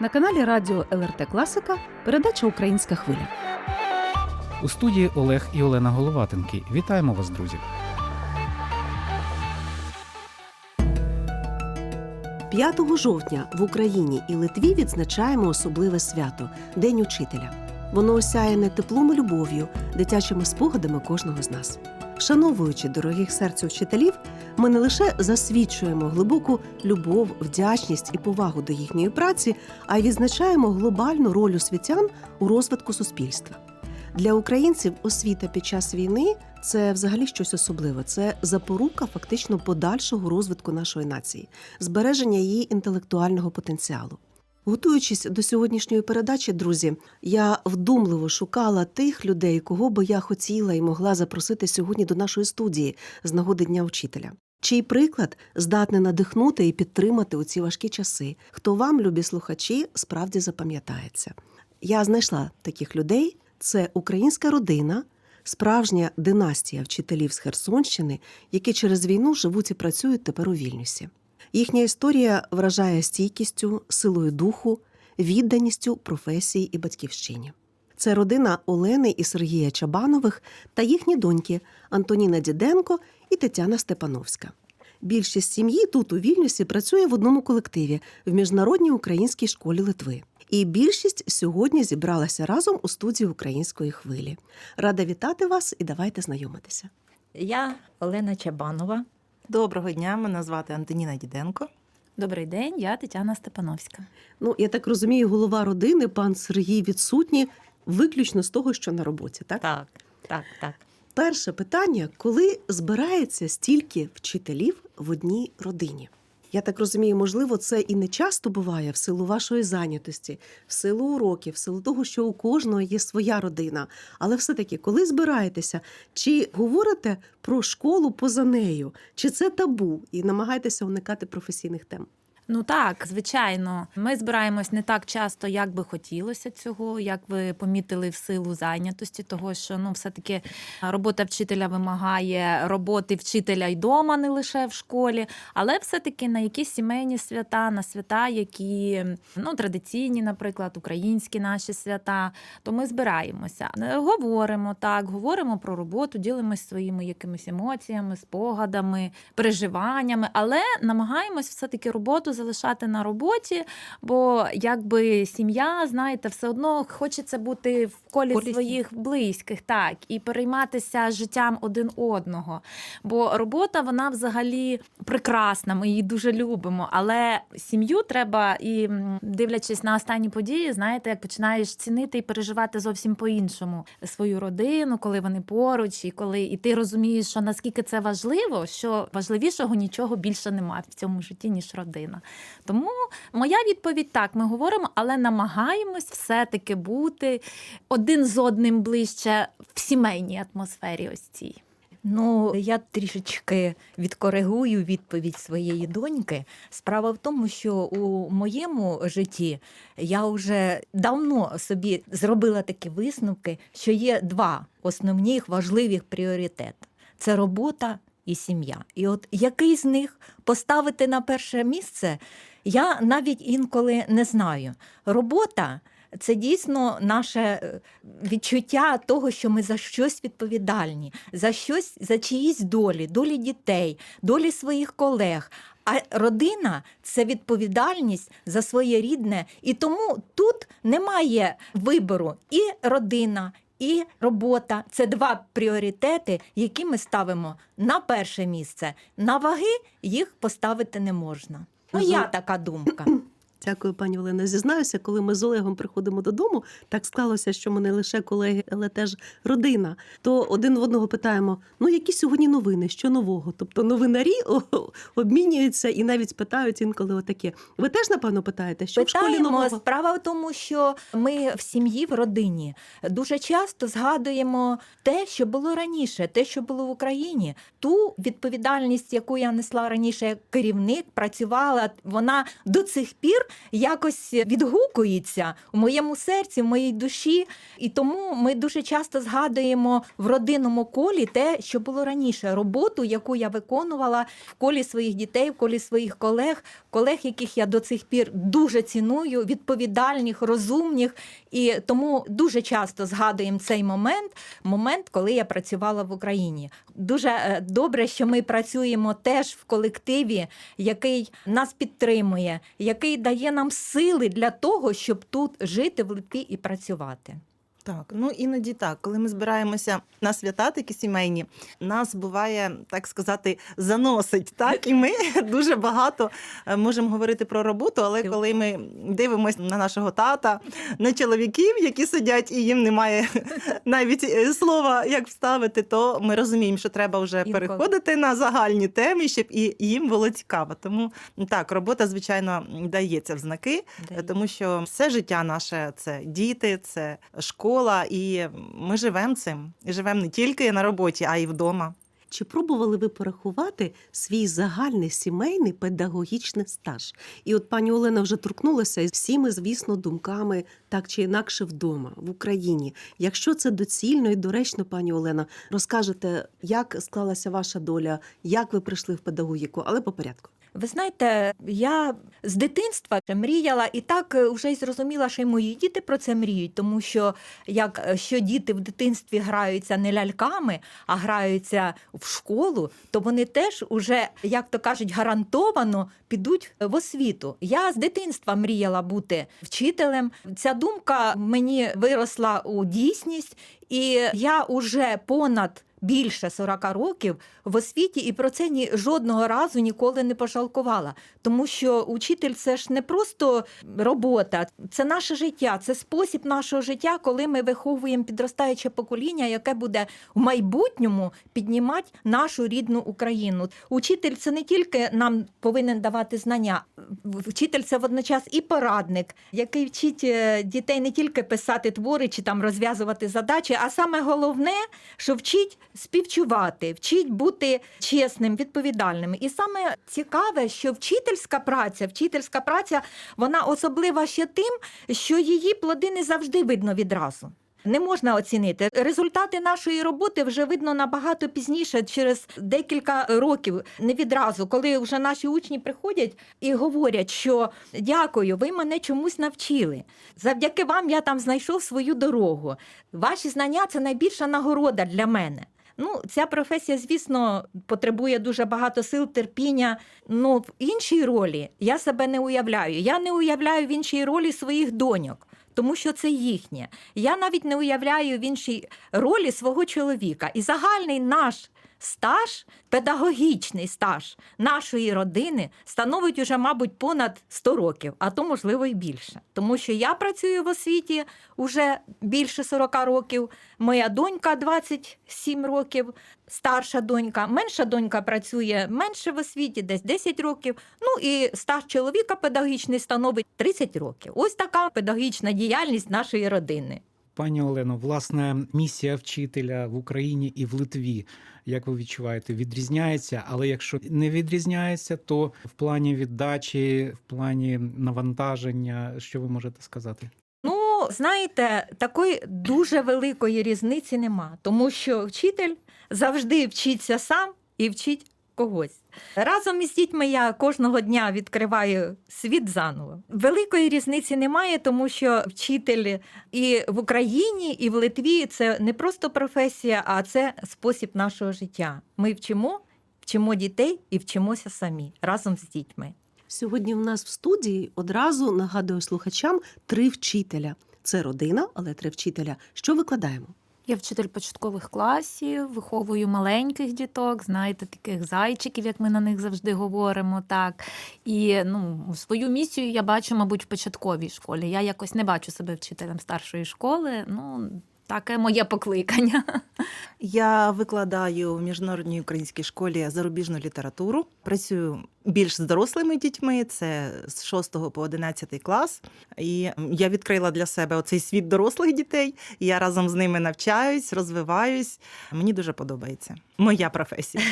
На каналі Радіо ЛРТ Класика передача Українська хвиля. У студії Олег і Олена Головатенки. Вітаємо вас, друзі! 5 жовтня в Україні і Литві відзначаємо особливе свято День учителя. Воно осяяне теплом і любов'ю, дитячими спогадами кожного з нас. Вшановуючи дорогих серцю вчителів, ми не лише засвідчуємо глибоку любов, вдячність і повагу до їхньої праці, а й відзначаємо глобальну роль освітян у розвитку суспільства. Для українців освіта під час війни це взагалі щось особливе. Це запорука фактично подальшого розвитку нашої нації, збереження її інтелектуального потенціалу. Готуючись до сьогоднішньої передачі, друзі, я вдумливо шукала тих людей, кого би я хотіла і могла запросити сьогодні до нашої студії з нагоди Дня Учителя. Чий приклад здатний надихнути і підтримати у ці важкі часи, хто вам, любі слухачі, справді запам'ятається. Я знайшла таких людей. Це українська родина, справжня династія вчителів з Херсонщини, які через війну живуть і працюють тепер у Вільнюсі. Їхня історія вражає стійкістю, силою духу, відданістю професії і батьківщині. Це родина Олени і Сергія Чабанових та їхні доньки Антоніна Діденко і Тетяна Степановська. Більшість сім'ї тут у Вільнюсі працює в одному колективі в міжнародній українській школі Литви. І більшість сьогодні зібралася разом у студії української хвилі. Рада вітати вас і давайте знайомитися. Я Олена Чабанова. Доброго дня, мене звати Антоніна Діденко. Добрий день, я Тетяна Степановська. Ну, я так розумію, голова родини, пан Сергій відсутні виключно з того, що на роботі, так? Так, так, так. Перше питання: коли збирається стільки вчителів в одній родині? Я так розумію, можливо, це і не часто буває в силу вашої зайнятості, в силу уроків, в силу того, що у кожного є своя родина. Але все-таки, коли збираєтеся, чи говорите про школу поза нею, чи це табу, і намагайтеся уникати професійних тем? Ну так, звичайно, ми збираємось не так часто, як би хотілося цього, як ви помітили в силу зайнятості, того що ну, все-таки робота вчителя вимагає роботи вчителя й дома, не лише в школі, але все-таки на якісь сімейні свята, на свята, які ну традиційні, наприклад, українські наші свята, то ми збираємося. Говоримо так, говоримо про роботу, ділимось своїми якимись емоціями, спогадами, переживаннями, але намагаємось все-таки роботу залишати на роботі, бо якби сім'я, знаєте, все одно хочеться бути в колі Колі своїх близьких, так, і перейматися життям один одного. Бо робота, вона взагалі прекрасна, ми її дуже любимо. Але сім'ю треба і дивлячись на останні події, знаєте, як починаєш цінити і переживати зовсім по-іншому свою родину, коли вони поруч, і коли і ти розумієш, що наскільки це важливо, що важливішого нічого більше немає в цьому житті, ніж родина. Тому моя відповідь так: ми говоримо, але намагаємось все-таки бути один з одним ближче в сімейній атмосфері. Ось цій. Ну, я трішечки відкоригую відповідь своєї доньки. Справа в тому, що у моєму житті я вже давно собі зробила такі висновки, що є два основних важливих пріоритети: це робота і сім'я. І от який з них поставити на перше місце, я навіть інколи не знаю. Робота. Це дійсно наше е, відчуття того, що ми за щось відповідальні, за щось, за чиїсь долі, долі дітей, долі своїх колег. А родина це відповідальність за своє рідне. І тому тут немає вибору і родина, і робота це два пріоритети, які ми ставимо на перше місце. На ваги їх поставити не можна. Моя я така думка. Дякую, пані Олена. Зізнаюся, коли ми з Олегом приходимо додому, так склалося, що ми не лише колеги, але теж родина. То один в одного питаємо: ну які сьогодні новини? Що нового? Тобто новинарі обмінюються і навіть питають інколи отаке. Ви теж напевно питаєте, що в школі Питаємо. нового? Справа в тому, що ми в сім'ї, в родині дуже часто згадуємо те, що було раніше, те, що було в Україні. Ту відповідальність, яку я несла раніше як керівник, працювала, вона до цих пір якось відгукується у моєму серці, в моїй душі. І тому ми дуже часто згадуємо в родинному колі те, що було раніше, роботу, яку я виконувала в колі своїх дітей, в колі своїх колег, колег, яких я до цих пір дуже ціную, відповідальних, розумних. І тому дуже часто згадуємо цей момент, момент, коли я працювала в Україні. Дуже е, добре, що ми працюємо теж в колективі, який нас підтримує, який дає нам сили для того, щоб тут жити в Литві і працювати. Так, ну іноді так, коли ми збираємося на свята такі сімейні, нас буває, так сказати, заносить. Так, і ми дуже багато е, можемо говорити про роботу, але коли ми дивимося на нашого тата, на чоловіків, які сидять, і їм немає навіть е, слова, як вставити, то ми розуміємо, що треба вже переходити на загальні теми, щоб і їм було цікаво. Тому так, робота, звичайно, дається в знаки. Тому що все життя наше це діти, це школа, і ми живемо цим. І живемо не тільки на роботі, а й вдома. Чи пробували ви порахувати свій загальний сімейний педагогічний стаж? І от пані Олена вже торкнулася і всіми, звісно, думками так чи інакше вдома в Україні. Якщо це доцільно і доречно, пані Олена, розкажете, як склалася ваша доля, як ви прийшли в педагогіку, але по порядку. Ви знаєте, я з дитинства мріяла і так е, вже й зрозуміла, що й мої діти про це мріють, тому що як е, що діти в дитинстві граються не ляльками, а граються в школу, то вони теж уже, як то кажуть, гарантовано підуть в освіту. Я з дитинства мріяла бути вчителем. Ця думка мені виросла у дійсність, і я уже понад більше 40 років в освіті, і про це ні жодного разу ніколи не пожалкувала. Тому що учитель це ж не просто робота, це наше життя, це спосіб нашого життя, коли ми виховуємо підростаюче покоління, яке буде в майбутньому піднімати нашу рідну Україну. Учитель це не тільки нам повинен давати знання, вчитель це водночас і порадник, який вчить е, дітей не тільки писати твори чи там розв'язувати задачі, а саме головне, що вчить співчувати, вчить бути чесним, відповідальним. І саме цікаве, що вчительська праця, вчительська праця, вона особлива ще тим, що її плоди не завжди видно відразу. Не можна оцінити результати нашої роботи вже видно набагато пізніше, через декілька років, не відразу, коли вже наші учні приходять і говорять, що дякую, ви мене чомусь навчили. Завдяки вам я там знайшов свою дорогу. Ваші знання це найбільша нагорода для мене. Ну, ця професія, звісно, потребує дуже багато сил, терпіння. Ну, в іншій ролі я себе не уявляю. Я не уявляю в іншій ролі своїх доньок. Тому що це їхнє. Я навіть не уявляю в іншій ролі свого чоловіка. І загальний наш стаж, педагогічний стаж нашої родини становить уже, мабуть, понад 100 років, а то, можливо, і більше. Тому що я працюю в освіті вже більше 40 років. Моя донька 27 років, старша донька, менша донька працює менше в освіті, десь 10 років. Ну і стаж чоловіка педагогічний становить 30 років. Ось така педагогічна діяльність нашої родини. Пані Олено, власне, місія вчителя в Україні і в Литві, як ви відчуваєте, відрізняється. Але якщо не відрізняється, то в плані віддачі, в плані навантаження, що ви можете сказати? Ну, знаєте, такої дуже великої різниці нема, тому що вчитель завжди вчиться сам і вчить когось. Разом із дітьми я кожного дня відкриваю світ заново. Великої різниці немає, тому що вчитель і в Україні, і в Литві це не просто професія, а це спосіб нашого життя. Ми вчимо, вчимо дітей і вчимося самі разом з дітьми. Сьогодні в нас в студії одразу нагадую слухачам три вчителя. Це родина, але три вчителя. Що викладаємо? Я вчитель початкових класів, виховую маленьких діток, знаєте, таких зайчиків, як ми на них завжди говоримо. Так і ну свою місію я бачу, мабуть, в початковій школі. Я якось не бачу себе вчителем старшої школи. Ну таке моє покликання. Я викладаю в міжнародній українській школі зарубіжну літературу. Працюю більш з дорослими дітьми, це з 6 по 11 клас. І я відкрила для себе оцей світ дорослих дітей. Я разом з ними навчаюсь, розвиваюсь. Мені дуже подобається. Моя професія.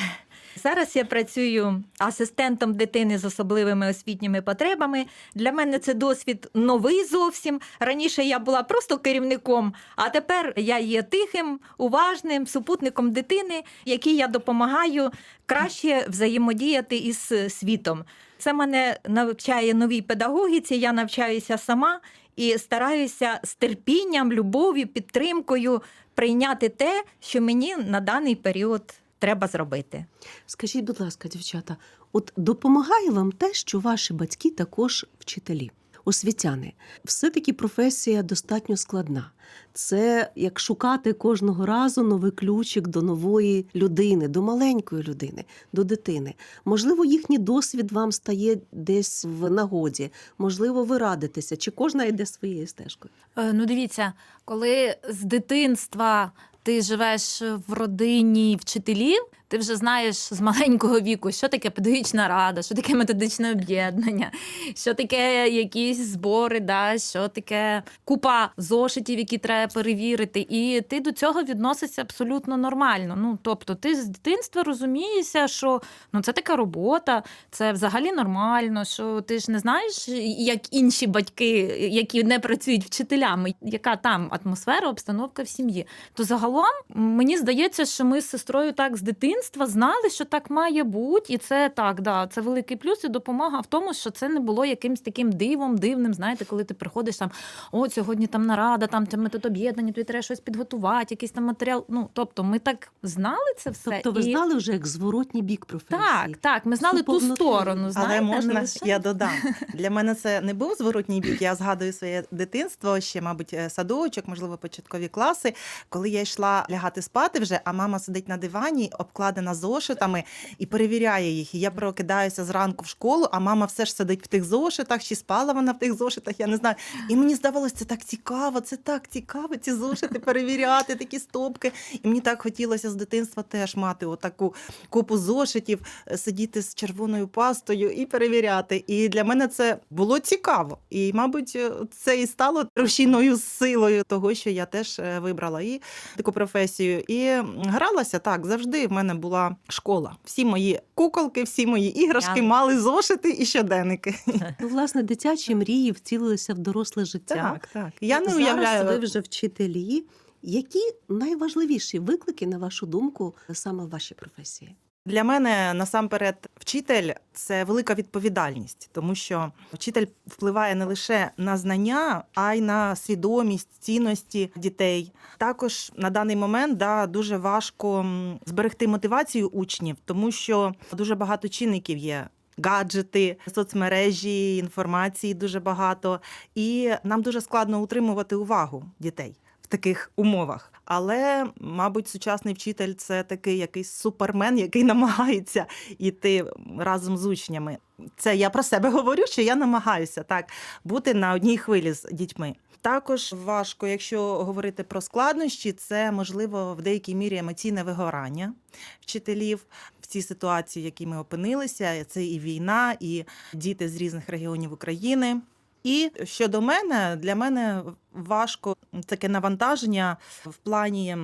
Зараз я працюю асистентом дитини з особливими освітніми потребами. Для мене це досвід новий зовсім. Раніше я була просто керівником, а тепер я є тихим, уважним супутником дитини, якій я допомагаю краще взаємодіяти із світом. Це мене навчає новій педагогіці. Я навчаюся сама і стараюся з терпінням, любов'ю, підтримкою прийняти те, що мені на даний період треба зробити. Скажіть, будь ласка, дівчата, от допомагає вам те, що ваші батьки також вчителі, освітяни. Все-таки професія достатньо складна. Це як шукати кожного разу новий ключик до нової людини, до маленької людини, до дитини. Можливо, їхній досвід вам стає десь в нагоді, можливо, ви радитеся, чи кожна йде своєю стежкою. Е, Ну, дивіться, коли з дитинства ти живеш в родині вчителів, ти вже знаєш з маленького віку, що таке педагогічна рада, що таке методичне об'єднання, що таке якісь збори, да, що таке купа зошитів, які треба перевірити. І ти до цього відносишся абсолютно нормально. Ну, тобто, ти з дитинства розумієшся, що ну, це така робота, це взагалі нормально, що ти ж не знаєш, як інші батьки, які не працюють вчителями, яка там атмосфера, обстановка в сім'ї. То загалом мені здається, що ми з сестрою так з дитинства знали, що так має бути, і це так, да, це великий плюс і допомога в тому, що це не було якимсь таким дивом, дивним. Знаєте, коли ти приходиш там, о, сьогодні там нарада, там там метод об'єднання, тобі треба щось підготувати, якийсь там матеріал. Ну тобто, ми так знали це все. Тобто ви і... знали вже як зворотній бік професії. Так, так, ми знали Всю ту сторону. Знаєте, Але можна лише... я додам. Для мене це не був зворотній бік. Я згадую своє дитинство, ще, мабуть, е, садочок, можливо, початкові класи, коли я йшла лягати спати вже, а мама сидить на дивані, обкладена зошитами і перевіряє їх. І я прокидаюся зранку в школу, а мама все ж сидить в тих зошитах, чи спала вона в тих зошитах, я не знаю. І мені здавалося, це так цікаво, це так цікаво, ці зошити перевіряти, такі стопки. І мені так хотілося з дитинства теж мати отаку купу зошитів, е, сидіти з червоною пастою і перевіряти. І для мене це було цікаво. І, мабуть, е, це і стало рушійною силою того, що я теж е, вибрала і таку професію. І гралася так. Завжди в мене була школа. Всі мої куколки, всі мої іграшки yeah. мали зошити і щоденники. Ну, власне, дитячі мрії вцілилися в доросле життя. Так, так. Я не Зараз уявляю. ви вже вчителі. Які найважливіші виклики, на вашу думку, саме в вашій професії? Для мене насамперед вчитель це велика відповідальність, тому що вчитель впливає не лише на знання, а й на свідомість, цінності дітей. Також на даний момент да, дуже важко зберегти мотивацію учнів, тому що дуже багато чинників є. Гаджети, соцмережі, інформації дуже багато, і нам дуже складно утримувати увагу дітей в таких умовах. Але, мабуть, сучасний вчитель це такий якийсь супермен, який намагається йти разом з учнями. Це я про себе говорю, що я намагаюся так бути на одній хвилі з дітьми. Також важко, якщо говорити про складнощі, це можливо в деякій мірі емоційне вигорання вчителів в цій ситуації, в якій ми опинилися. Це і війна, і діти з різних регіонів України. І щодо мене, для мене важко таке навантаження в плані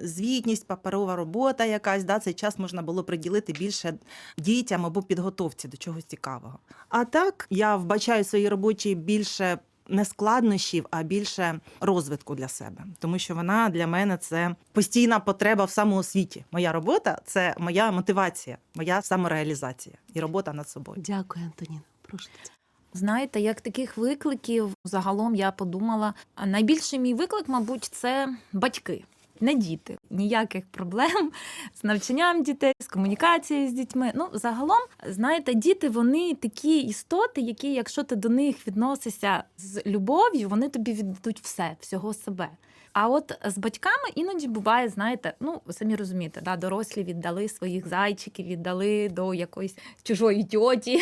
звітність, паперова робота якась. Да, цей час можна було приділити більше дітям або підготовці до чогось цікавого. А так я вбачаю в своїй роботі більше. Не складнощів, а більше розвитку для себе, тому що вона для мене це постійна потреба в самоосвіті. Моя робота це моя мотивація, моя самореалізація і робота над собою. Дякую, Антоніна. Прошу. Знаєте, як таких викликів загалом я подумала, найбільший мій виклик, мабуть, це батьки. Не діти, ніяких проблем з навчанням дітей, з комунікацією з дітьми. Ну, загалом, знаєте, діти вони такі істоти, які, якщо ти до них відносишся з любов'ю, вони тобі віддадуть все, всього себе. А от з батьками іноді буває, знаєте, ну самі розумієте, да, дорослі віддали своїх зайчиків, віддали до якоїсь чужої тьоті.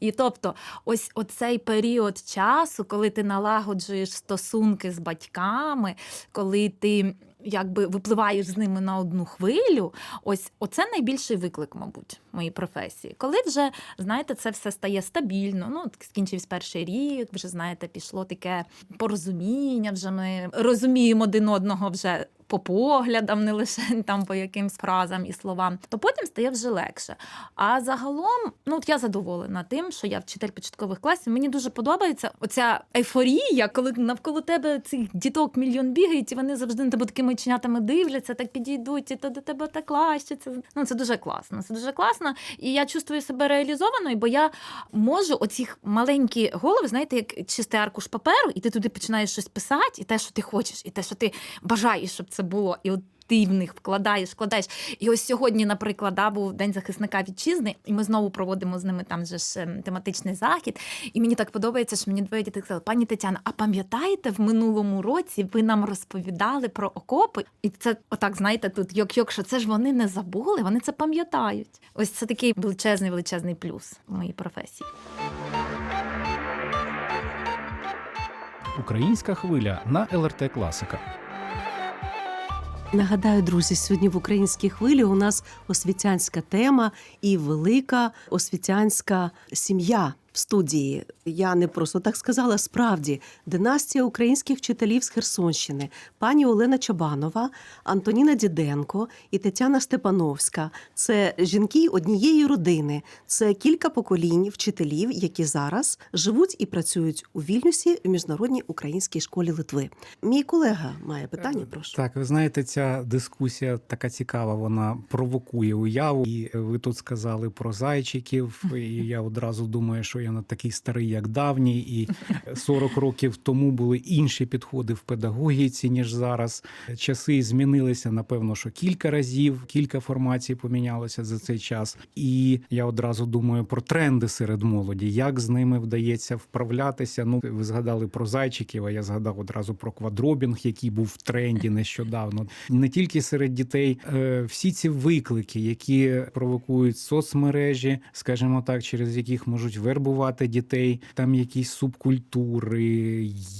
І тобто, ось оцей період часу, коли ти налагоджуєш стосунки з батьками, коли ти якби випливаєш з ними на одну хвилю, ось оце найбільший виклик, мабуть, моєї професії. Коли вже знаєте, це все стає стабільно. Ну, скінчився перший рік, вже знаєте, пішло таке порозуміння. Вже ми розуміємо один одного вже по поглядам, не лише там по якимсь фразам і словам, то потім стає вже легше. А загалом, ну от я задоволена тим, що я вчитель початкових класів. Мені дуже подобається оця ейфорія, коли навколо тебе цих діток мільйон бігають, і вони завжди на тебе такими оченятами дивляться, так підійдуть, і то до тебе так лащаться. Ну це дуже класно. Це дуже класно. І я чувствую себе реалізованою, бо я можу оці маленькі голови, знаєте, як чистий аркуш паперу, і ти туди починаєш щось писати, і те, що ти хочеш, і те, що ти бажаєш, щоб це було. І от ти в них вкладаєш, вкладаєш. І ось сьогодні, наприклад, да, був День захисника вітчизни, і ми знову проводимо з ними там же ж ем, тематичний захід. І мені так подобається, що мені двоє дітей сказали, пані Тетяна, а пам'ятаєте, в минулому році ви нам розповідали про окопи? І це отак, знаєте, тут йок-йок, що це ж вони не забули, вони це пам'ятають. Ось це такий величезний, величезний плюс в моїй професії. Українська хвиля на ЛРТ Класика. Нагадаю, друзі, сьогодні в українській хвилі у нас освітянська тема і велика освітянська сім'я в студії. Я не просто так сказала. Справді, династія українських вчителів з Херсонщини, пані Олена Чабанова, Антоніна Діденко і Тетяна Степановська. Це жінки однієї родини. Це кілька поколінь вчителів, які зараз живуть і працюють у Вільнюсі в міжнародній українській школі Литви. Мій колега має питання. Прошу. Так, ви знаєте, ця дискусія така цікава, вона провокує уяву. І ви тут сказали про зайчиків, і я одразу думаю, що я не такий старий, як давній, і 40 років тому були інші підходи в педагогіці, ніж зараз. Часи змінилися, напевно, що кілька разів, кілька формацій помінялося за цей час. І я одразу думаю про тренди серед молоді, як з ними вдається вправлятися. Ну, ви згадали про зайчиків, а я згадав одразу про квадробінг, який був в тренді нещодавно. Не тільки серед дітей, е, всі ці виклики, які провокують соцмережі, скажімо так, через яких можуть вербувати дітей, там якісь субкультури.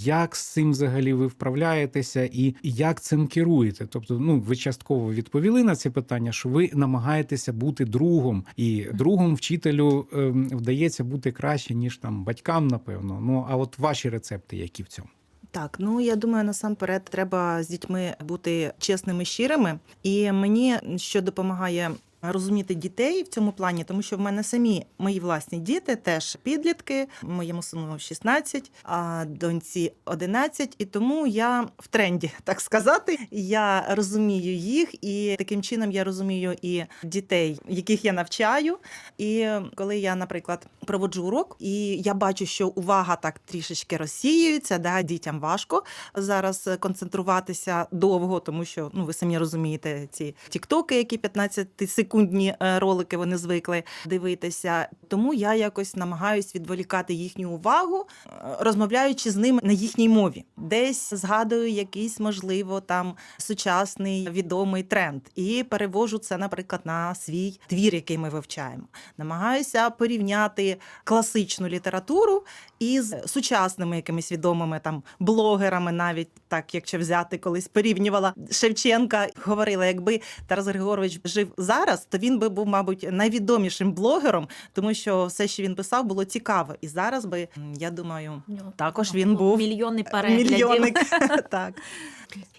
Як з цим взагалі ви вправляєтеся, і як цим керуєте? Тобто, ну ви частково відповіли на це питання, що ви намагаєтеся бути другом, і другом вчителю ем, вдається бути краще ніж там батькам, напевно. Ну а от ваші рецепти, які в цьому? Так, ну я думаю, насамперед треба з дітьми бути чесними, щирими. І мені що допомагає. Розуміти дітей в цьому плані, тому що в мене самі мої власні діти теж підлітки, моєму сину 16, а доньці 11. І тому я в тренді, так сказати. Я розумію їх, і таким чином я розумію і дітей, яких я навчаю. І коли я, наприклад, проводжу урок, і я бачу, що увага так трішечки розсіюється, да, дітям важко зараз концентруватися довго, тому що ну ви самі розумієте, ці тіктоки, які 15 секундні е, ролики вони звикли дивитися. Тому я якось намагаюсь відволікати їхню увагу, е, розмовляючи з ними на їхній мові. Десь згадую якийсь, можливо, там сучасний відомий тренд, і перевожу це, наприклад, на свій твір, який ми вивчаємо. Намагаюся порівняти класичну літературу із сучасними якимись відомими там блогерами, навіть так, якщо взяти колись порівнювала Шевченка, говорила, якби Тарас Григорович жив зараз, то він би був, мабуть, найвідомішим блогером, тому що все, що він писав, було цікаво. І зараз би я думаю, також він був мільйони переглядів. Мільйонник. так.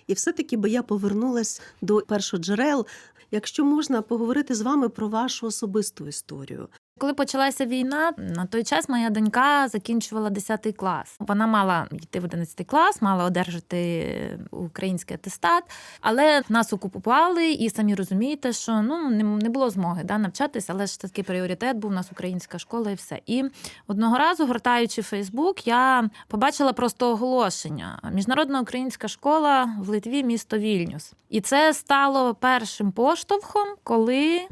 І все-таки би я повернулась до першоджерел. Якщо можна поговорити з вами про вашу особисту історію. Коли почалася війна, на той час моя донька закінчувала 10 клас. Вона мала йти в 11 клас, мала одержати український атестат, але нас окупували, і самі розумієте, що ну не, було змоги да, навчатися, але ж такий пріоритет був у нас українська школа і все. І одного разу, гортаючи Фейсбук, я побачила просто оголошення: Міжнародна українська школа в Литві, місто Вільнюс. І це стало першим поштовхом, коли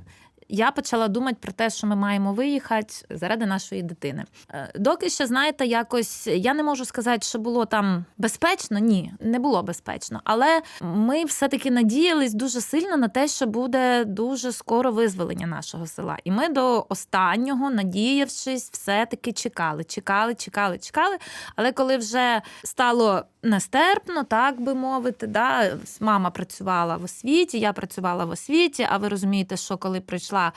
я почала думати про те, що ми маємо виїхати заради нашої дитини. Е, Доки що, знаєте, якось я не можу сказати, що було там безпечно. Ні, не було безпечно. Але ми все-таки надіялись дуже сильно на те, що буде дуже скоро визволення нашого села. І ми до останнього, надіявшись, все-таки чекали, чекали, чекали, чекали. Але коли вже стало нестерпно, так би мовити, да, мама працювала в освіті, я працювала в освіті. А ви розумієте, що коли прийшла прийшла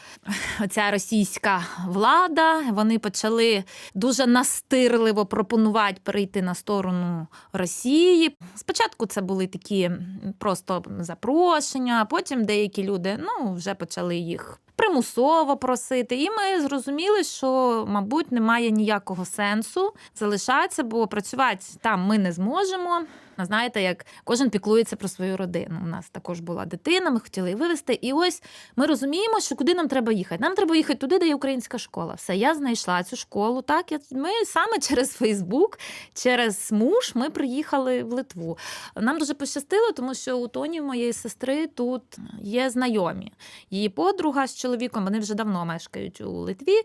оця російська влада. Вони почали дуже настирливо пропонувати перейти на сторону Росії. Спочатку це були такі просто запрошення, а потім деякі люди ну, вже почали їх. Примусово просити, і ми зрозуміли, що, мабуть, немає ніякого сенсу залишатися, бо працювати там ми не зможемо. Знаєте, як кожен піклується про свою родину. У нас також була дитина, ми хотіли її вивезти. І ось ми розуміємо, що куди нам треба їхати. Нам треба їхати туди, де є українська школа. Все, я знайшла цю школу. Так, я- ми саме через Фейсбук, через муж, ми приїхали в Литву. Нам дуже пощастило, тому що у Тоні, моєї сестри, тут є знайомі. Її подруга з чоловіком, вони вже давно мешкають у Литві.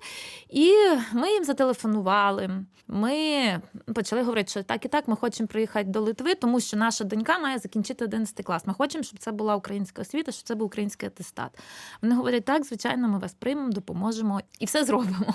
І ми їм зателефонували. Ми почали говорити, що так і так, ми хочемо приїхати до Литви, тому що наша донька має закінчити 11 клас. Ми хочемо, щоб це була українська освіта, щоб це був український атестат. Вони говорять, так, звичайно, ми вас приймемо, допоможемо і все зробимо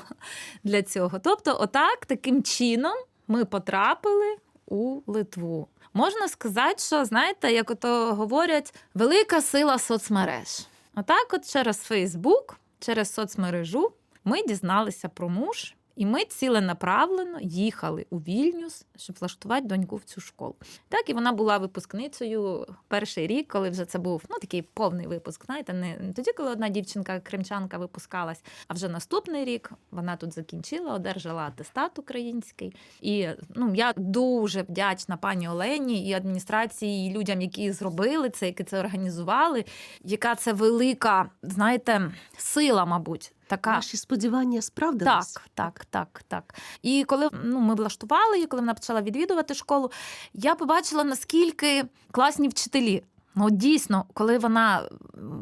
для цього. Тобто, отак, таким чином, ми потрапили у Литву. Можна сказати, що знаєте, як ото говорять, велика сила соцмереж. Отак, от через Фейсбук, через соцмережу, ми дізналися про муж, і ми ціленаправленно їхали у Вільнюс, щоб влаштувати доньку в цю школу. Так, і вона була випускницею перший рік, коли вже це був ну такий повний випуск. Знаєте, не тоді, коли одна дівчинка кримчанка випускалась, а вже наступний рік вона тут закінчила, одержала атестат український. І ну я дуже вдячна пані Олені і адміністрації, і людям, які зробили це, які це організували. Яка це велика, знаєте, сила, мабуть. Така Наші сподівання справдились? так, так, так, так. І коли ну, ми влаштували її, коли вона почала відвідувати школу, я побачила, наскільки класні вчителі. Ну, дійсно, коли вона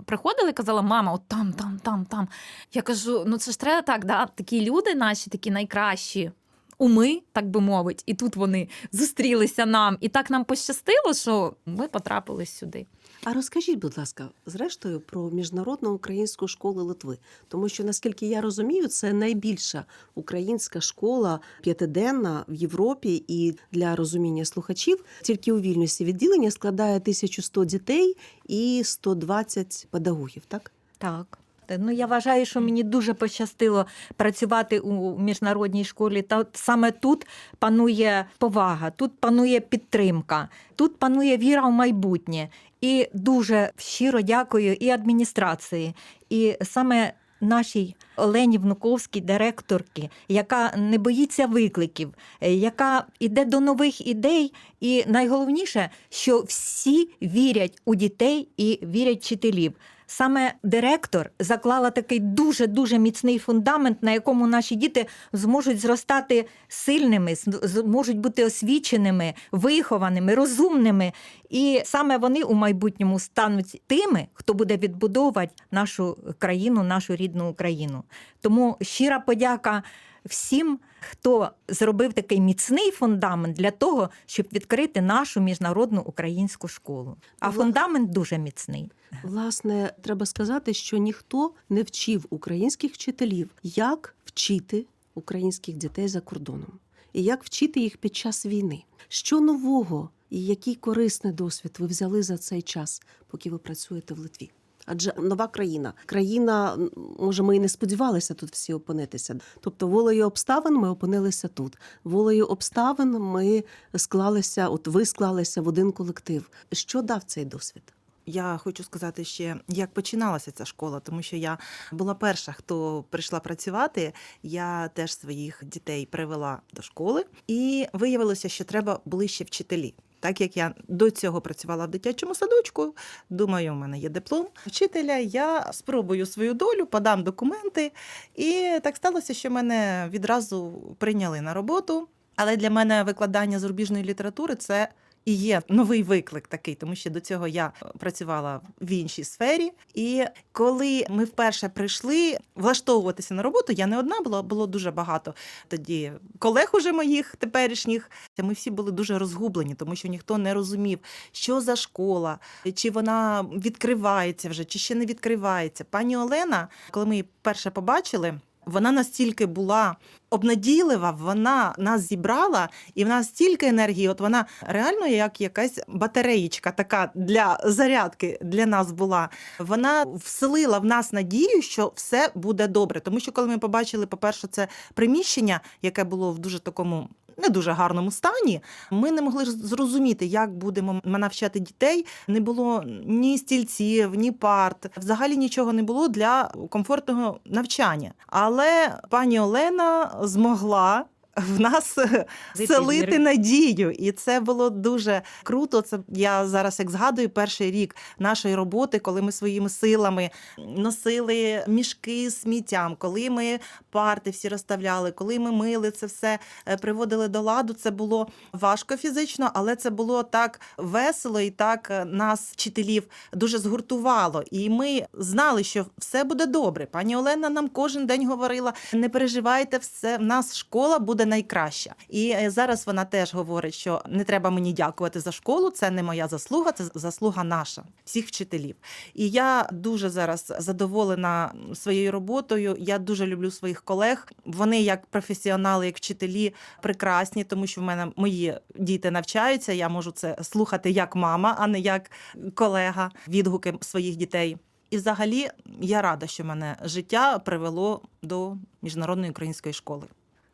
приходила і казала, мама, от там, там, там, там. Я кажу: ну це ж треба так, да? такі люди наші, такі найкращі. Уми, так би мовити, і тут вони зустрілися нам, і так нам пощастило, що ми потрапили сюди. А розкажіть, будь ласка, зрештою про міжнародну українську школу Литви, тому що наскільки я розумію, це найбільша українська школа п'ятиденна в Європі, і для розуміння слухачів тільки у Вільнюсі відділення складає 1100 дітей і 120 педагогів. Так Так. Та, Ну, я вважаю, що мені дуже пощастило працювати у міжнародній школі. Та саме тут панує повага, тут панує підтримка, тут панує віра в майбутнє. І дуже щиро дякую і адміністрації, і саме нашій Олені Внуковській, директорці, яка не боїться викликів, е, яка йде до нових ідей. І найголовніше, що всі вірять у дітей і вірять вчителів. Саме директор заклала такий дуже дуже міцний фундамент, на якому наші діти зможуть зростати сильними, зможуть бути освіченими, вихованими, розумними. І саме вони у майбутньому стануть тими, хто буде відбудовувати нашу країну, нашу рідну Україну. Тому щира подяка всім, хто зробив такий міцний фундамент для того, щоб відкрити нашу міжнародну українську школу. А фундамент дуже міцний. власне треба сказати, що ніхто не вчив українських вчителів, як вчити українських дітей за кордоном, і як вчити їх під час війни. Що нового і який корисний досвід ви взяли за цей час, поки ви працюєте в Литві? Адже нова країна, країна, може, ми і не сподівалися тут всі опинитися. Тобто, волею обставин ми опинилися тут. Волею обставин ми склалися, от ви склалися в один колектив. Що дав цей досвід? Я хочу сказати ще, як починалася ця школа, тому що я була перша, хто прийшла працювати. Я теж своїх дітей привела до школи, і виявилося, що треба були ще вчителі. Так як я до цього працювала в дитячому садочку, думаю, у мене є диплом вчителя. Я спробую свою долю, подам документи. І так сталося, що мене відразу прийняли на роботу. Але для мене викладання зарубіжної літератури це і є новий виклик такий, тому що до цього я працювала в іншій сфері. І коли ми вперше прийшли влаштовуватися на роботу, я не одна була, було дуже багато тоді колег уже моїх теперішніх. Ми всі були дуже розгублені, тому що ніхто не розумів, що за школа, чи вона відкривається вже, чи ще не відкривається. Пані Олена, коли ми її перше побачили. Вона настільки була обнадійлива, вона нас зібрала, і в нас стільки енергії. От вона реально як якась батареїчка, така для зарядки для нас була. Вона вселила в нас надію, що все буде добре. Тому що коли ми побачили, по-перше, це приміщення, яке було в дуже такому. Не дуже гарному стані. Ми не могли зрозуміти, як будемо навчати дітей. Не було ні стільців, ні парт. Взагалі нічого не було для комфортного навчання. Але пані Олена змогла. В нас вселити віри. надію, і це було дуже круто. Це я зараз як згадую перший рік нашої роботи, коли ми своїми силами носили мішки з сміттям, коли ми парти всі розставляли, коли ми мили це все, е, приводили до ладу. Це було важко фізично, але це було так весело і так е, нас, вчителів, дуже згуртувало. І ми знали, що все буде добре. Пані Олена нам кожен день говорила: не переживайте, все в нас школа буде найкраща. І е, зараз вона теж говорить, що не треба мені дякувати за школу. Це не моя заслуга, це заслуга наша, всіх вчителів. І я дуже зараз задоволена своєю роботою. Я дуже люблю своїх колег. Вони як професіонали, як вчителі, прекрасні, тому що в мене мої діти навчаються. Я можу це слухати як мама, а не як колега, відгуки своїх дітей. І взагалі я рада, що мене життя привело до міжнародної української школи.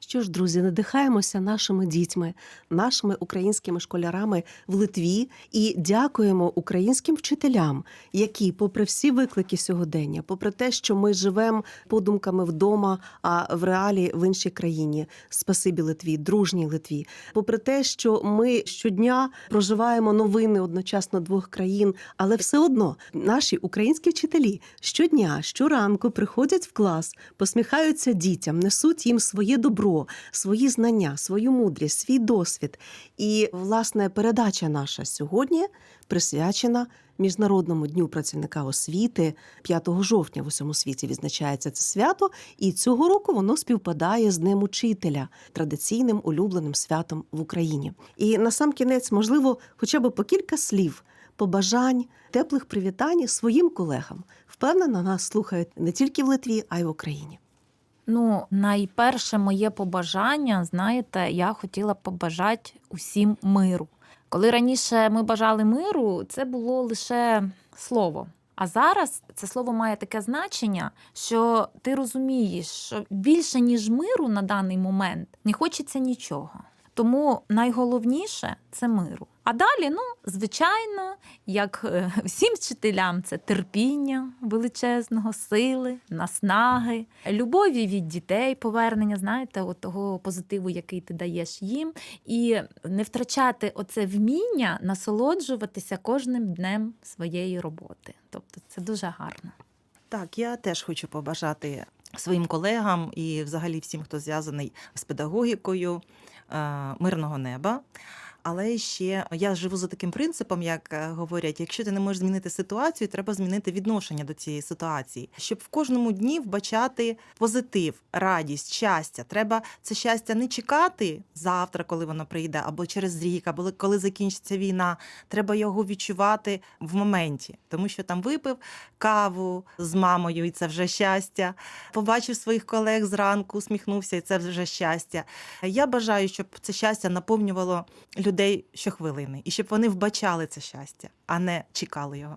Що ж, друзі, надихаємося нашими дітьми, нашими українськими школярами в Литві і дякуємо українським вчителям, які, попри всі виклики сьогодення, попри те, що ми живемо подумками вдома, а в реалі в іншій країні, спасибі Литві, дружній Литві, попри те, що ми щодня проживаємо новини одночасно двох країн, але все одно наші українські вчителі щодня, щоранку приходять в клас, посміхаються дітям, несуть їм своє добро, свої знання, свою мудрість, свій досвід. І власне передача наша сьогодні присвячена Міжнародному дню працівника освіти 5 жовтня в усьому світі відзначається це свято, і цього року воно співпадає з Днем учителя, традиційним улюбленим святом в Україні. І на сам кінець, можливо, хоча б по кілька слів, побажань, теплих привітань своїм колегам. Впевнена, нас слухають не тільки в Литві, а й в Україні. Ну, найперше моє побажання, знаєте, я хотіла побажати усім миру. Коли раніше ми бажали миру, це було лише слово. А зараз це слово має таке значення, що ти розумієш, що більше ніж миру на даний момент не хочеться нічого. Тому найголовніше це миру. А далі, ну, звичайно, як е, всім вчителям, це терпіння величезного, сили, наснаги, любові від дітей, повернення, знаєте, от того позитиву, який ти даєш їм, і не втрачати оце вміння насолоджуватися кожним днем своєї роботи. Тобто це дуже гарно. Так, я теж хочу побажати своїм колегам і взагалі всім, хто зв'язаний з педагогікою е, мирного неба. Але ще я живу за таким принципом, як е, говорять: якщо ти не можеш змінити ситуацію, треба змінити відношення до цієї ситуації, щоб в кожному дні вбачати позитив, радість, щастя. Треба це щастя не чекати завтра, коли воно прийде, або через рік, або коли закінчиться війна. Треба його відчувати в моменті, тому що там випив каву з мамою, і це вже щастя. Побачив своїх колег зранку, усміхнувся, і це вже щастя. Я бажаю, щоб це щастя наповнювало людей щохвилини, і щоб вони вбачали це щастя, а не чекали його.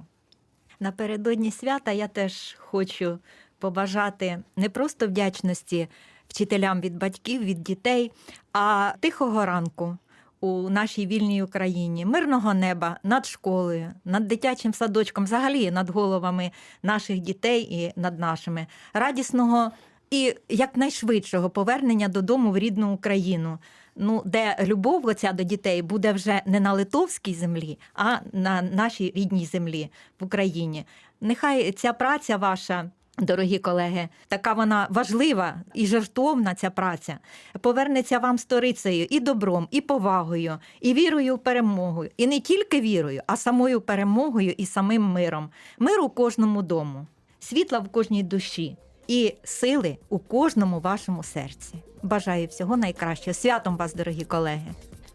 Напередодні свята я теж хочу побажати не просто вдячності вчителям від батьків, від дітей, а тихого ранку у нашій вільній Україні, мирного неба над школою, над дитячим садочком, взагалі над головами наших дітей і над нашими, радісного і якнайшвидшого повернення додому в рідну Україну. Ну, де любов оця до дітей буде вже не на литовській землі, а на нашій рідній землі в Україні. Нехай ця праця ваша. Дорогі колеги, така вона важлива і жертовна ця праця повернеться вам сторицею і добром, і повагою, і вірою в перемогу. І не тільки вірою, а самою перемогою і самим миром. Мир у кожному дому, світла в кожній душі і сили у кожному вашому серці. Бажаю всього найкращого. Святом вас, дорогі колеги!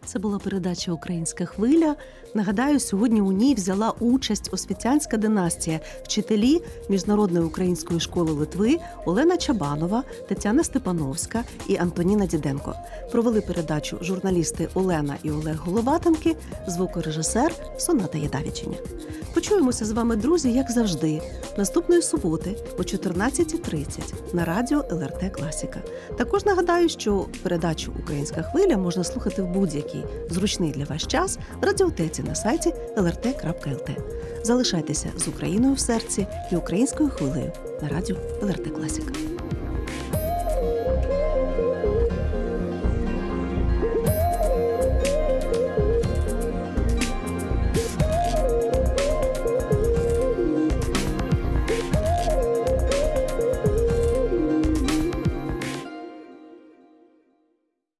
Це була передача Українська хвиля. Нагадаю, сьогодні у ній взяла участь освітянська династія, вчителі міжнародної української школи Литви Олена Чабанова, Тетяна Степановська і Антоніна Діденко. Провели передачу журналісти Олена і Олег Головатенки, звукорежисер Соната Ядавічення. Почуємося з вами, друзі, як завжди, наступної суботи о 14.30 на радіо ЛРТ Класіка. Також нагадаю, що передачу Українська хвиля можна слухати в будь-який зручний для вас час в радіотеці на сайті lrt.lt. Залишайтеся з Україною в серці і українською хвилею на радіо ЛРТ Класіка.